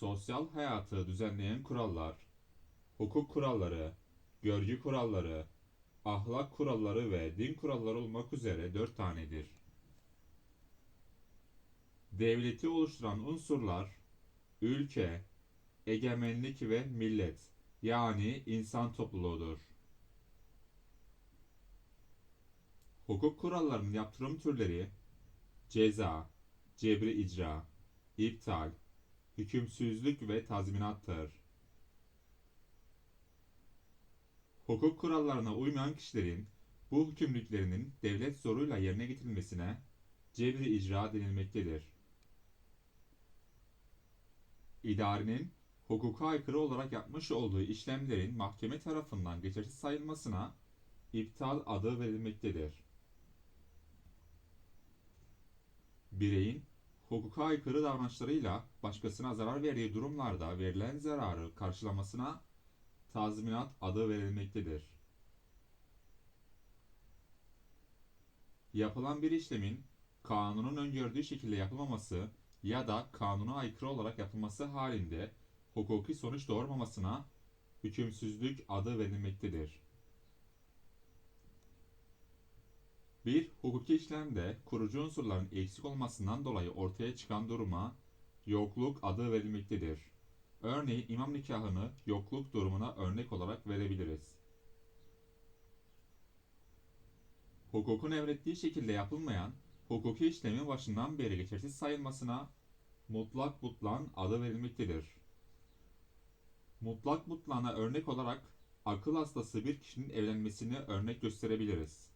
sosyal hayatı düzenleyen kurallar, hukuk kuralları, görgü kuralları, ahlak kuralları ve din kuralları olmak üzere dört tanedir. Devleti oluşturan unsurlar, ülke, egemenlik ve millet, yani insan topluluğudur. Hukuk kurallarının yaptırım türleri, ceza, cebri icra, iptal, hükümsüzlük ve tazminattır. Hukuk kurallarına uymayan kişilerin bu hükümlülüklerinin devlet zoruyla yerine getirilmesine cebri icra denilmektedir. İdarenin hukuka aykırı olarak yapmış olduğu işlemlerin mahkeme tarafından geçersiz sayılmasına iptal adı verilmektedir. Bireyin hukuka aykırı davranışlarıyla başkasına zarar verdiği durumlarda verilen zararı karşılamasına tazminat adı verilmektedir. Yapılan bir işlemin kanunun öngördüğü şekilde yapılmaması ya da kanuna aykırı olarak yapılması halinde hukuki sonuç doğurmamasına hükümsüzlük adı verilmektedir. Bir hukuki işlemde kurucu unsurların eksik olmasından dolayı ortaya çıkan duruma yokluk adı verilmektedir. Örneğin imam nikahını yokluk durumuna örnek olarak verebiliriz. Hukukun emrettiği şekilde yapılmayan hukuki işlemin başından beri geçersiz sayılmasına mutlak butlan adı verilmektedir. Mutlak butlana örnek olarak akıl hastası bir kişinin evlenmesini örnek gösterebiliriz.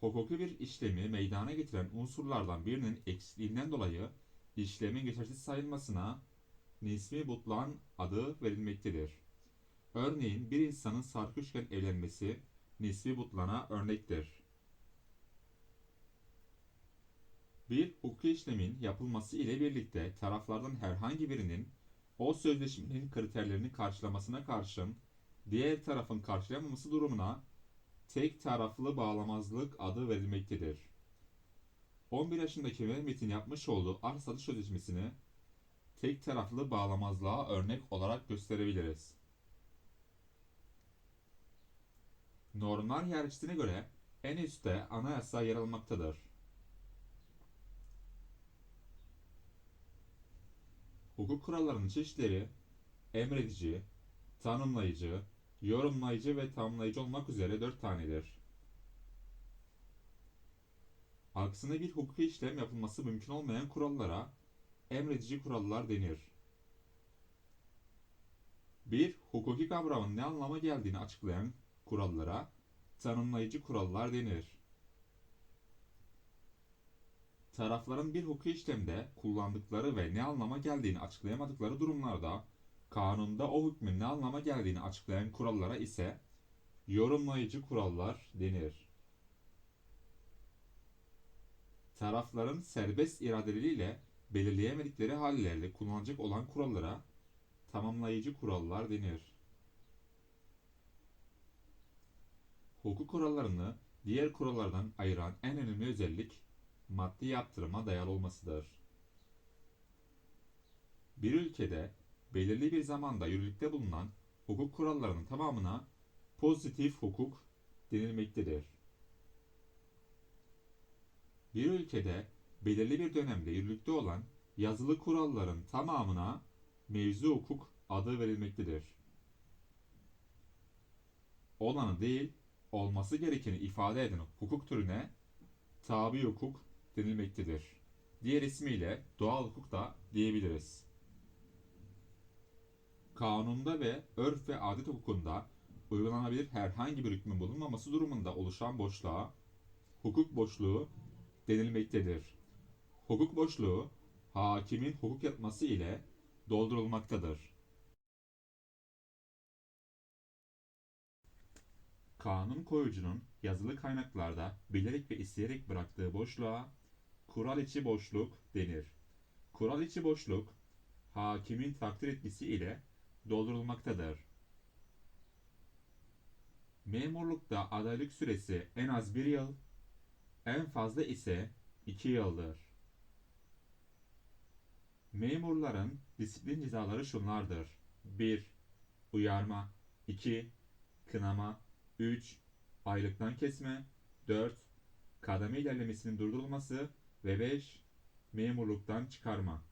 Hukuki bir işlemi meydana getiren unsurlardan birinin eksikliğinden dolayı işlemin geçersiz sayılmasına nismi butlan adı verilmektedir. Örneğin bir insanın sarkışken evlenmesi nisbi butlana örnektir. Bir hukuki işlemin yapılması ile birlikte taraflardan herhangi birinin o sözleşmenin kriterlerini karşılamasına karşın diğer tarafın karşılayamaması durumuna tek taraflı bağlamazlık adı verilmektedir. 11 yaşındaki Mehmet'in yapmış olduğu arsa satış sözleşmesini tek taraflı bağlamazlığa örnek olarak gösterebiliriz. Normlar hiyerarşisine göre en üstte anayasa yer almaktadır. Hukuk kurallarının çeşitleri emredici, tanımlayıcı, yorumlayıcı ve tamamlayıcı olmak üzere dört tanedir. Aksine bir hukuki işlem yapılması mümkün olmayan kurallara emredici kurallar denir. Bir hukuki kavramın ne anlama geldiğini açıklayan kurallara tanımlayıcı kurallar denir. Tarafların bir hukuki işlemde kullandıkları ve ne anlama geldiğini açıklayamadıkları durumlarda kanunda o hükmün ne anlama geldiğini açıklayan kurallara ise yorumlayıcı kurallar denir. Tarafların serbest iradeleriyle belirleyemedikleri hallerle kullanacak olan kurallara tamamlayıcı kurallar denir. Hukuk kurallarını diğer kurallardan ayıran en önemli özellik maddi yaptırıma dayalı olmasıdır. Bir ülkede belirli bir zamanda yürürlükte bulunan hukuk kurallarının tamamına pozitif hukuk denilmektedir. Bir ülkede belirli bir dönemde yürürlükte olan yazılı kuralların tamamına mevzu hukuk adı verilmektedir. Olanı değil, olması gerekeni ifade eden hukuk türüne tabi hukuk denilmektedir. Diğer ismiyle doğal hukuk da diyebiliriz. Kanunda ve örf ve adet hukukunda uygulanabilir herhangi bir hükmün bulunmaması durumunda oluşan boşluğa hukuk boşluğu denilmektedir. Hukuk boşluğu hakimin hukuk yapması ile doldurulmaktadır. Kanun koyucunun yazılı kaynaklarda bilerek ve isteyerek bıraktığı boşluğa kural içi boşluk denir. Kural içi boşluk hakimin takdir etkisi ile doldurulmaktadır. Memurlukta adaylık süresi en az bir yıl, en fazla ise iki yıldır. Memurların disiplin cezaları şunlardır. 1. Uyarma 2. Kınama 3. Aylıktan kesme 4. Kademe ilerlemesinin durdurulması ve 5. Memurluktan çıkarma.